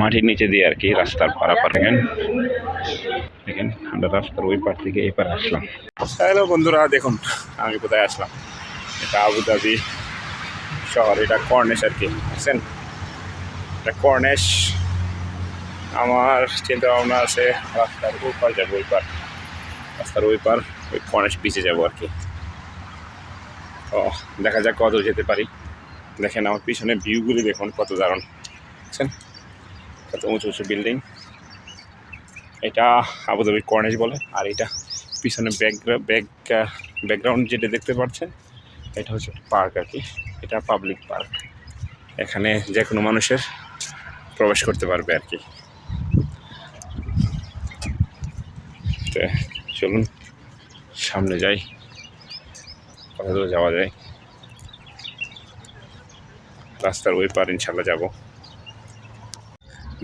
মাটির নিচে দিয়ে আর কি রাস্তার পারাপার দেখেন। দেখেন, আমরা রাস্তার ওই পার থেকে এই পার আসলাম। হ্যালো বন্ধুরা, দেখুন, আমি কোথায় আসলাম? এটা আবুধাবি শহর, এটা কর্নেশ আর কি, বুঝছেন? এটা কর্নেশ আমার চিন্তা ভাবনা আছে, রাস্তার ওই পার যাব, ওই পার। রাস্তার ওই পার, ওই কর্নেশ বিচে যাব আর কি। ও, দেখা যাক কত যেতে পারি। দেখেন, আমার পিছনে ভিউগুলি দেখুন, কত দারুণ। বুঝছেন কত উঁচু উঁচু বিল্ডিং এটা আবুধাবি কর্নেজ বলে, আর এটা পিছনে ব্যাক ব্যাক ব্যাকগ্রাউন্ড যেটা দেখতে পাচ্ছেন, এটা হচ্ছে পার্ক আর কি। এটা পাবলিক পার্ক এখানে যে কোনো মানুষের প্রবেশ করতে পারবে আর কি। চলুন, সামনে যাই। দূর যাওয়া যায়। রাস্তার ওই পার ইনশাল্লাহ যাব।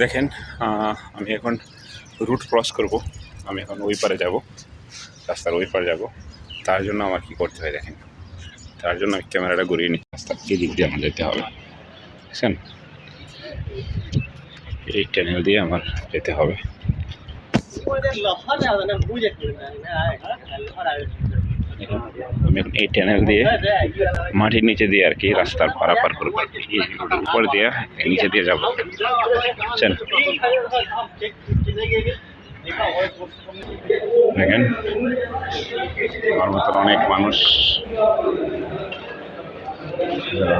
দেখেন আমি এখন রুট ক্রস করব। আমি এখন ওই পারে যাব, রাস্তার ওই পারে যাব। তার জন্য আমার কি করতে হয় দেখেন। তার জন্য আমি ক্যামেরাটা ঘুরিয়ে নিই। রাস্তার এদিক দিয়ে আমার যেতে হবে। বুঝছেন এই ট্যানেল দিয়ে আমার যেতে হবে। আমি এখন এই ট্যানেল দিয়ে মাটির নিচে দিয়ে আর কি রাস্তার পারাপার করব আর কি। উপর দিয়ে নিচে দিয়ে যাব। বুঝছেন দেখেন, আমার মতন অনেক মানুষ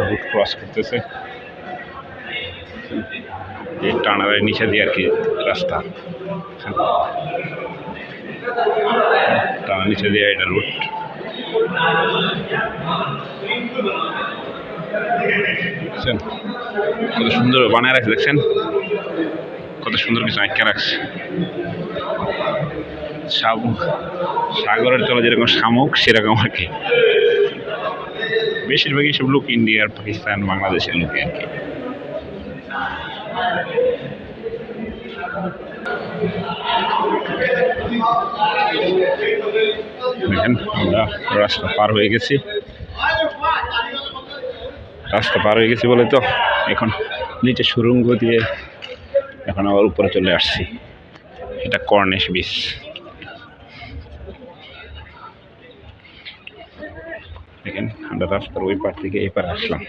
রুট ক্রস করতেছে। এই টানারের নিচে দিয়ে আর কি রাস্তা। টানার নিচে দিয়ে এটা রুট কত সুন্দর বানায় রাখছে, দেখছেন? কত সুন্দর কিছু আঁকা রাখছে। সাগরের তলে যেরকম শামুক, সেরকম আর কি। বেশিরভাগই সব লোক ইন্ডিয়ার পাকিস্তান, বাংলাদেশের লোক আর কি। দেখেন, আমরা রাস্তা পার হয়ে গেছি। রাস্তা পার হয়ে গেছি বলে তো এখন নিচে সুরঙ্গ দিয়ে এখন আবার উপরে চলে আসছি। এটা কর্নেশ বিচ দেখেন, আমরা রাস্তার ওই পার থেকে এই পার আসলাম।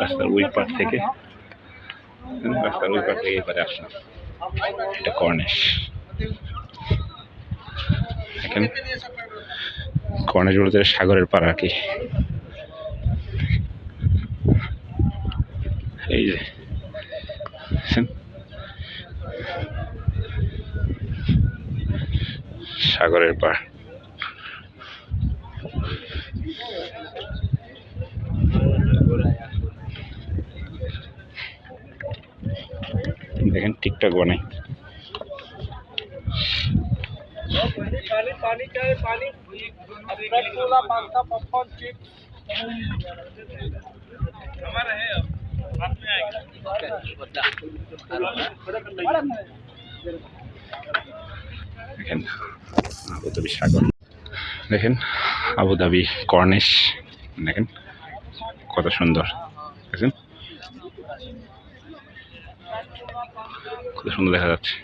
রাস্তার ওই পার থেকে, রাস্তার ওই পার থেকে এই পারে আসলাম। এটা কর্নেশ দেখেন কর্নেশ বলতে সাগরের পাড়া আর কি। এই যে সাগরের পার দেখেন ঠিকঠাক বানাই। দেখেন আবুধাবি সাগর। দেখেন আবুধাবি কর্নেশ দেখেন কত সুন্দর। দেখেন। কত সুন্দর দেখা যাচ্ছে।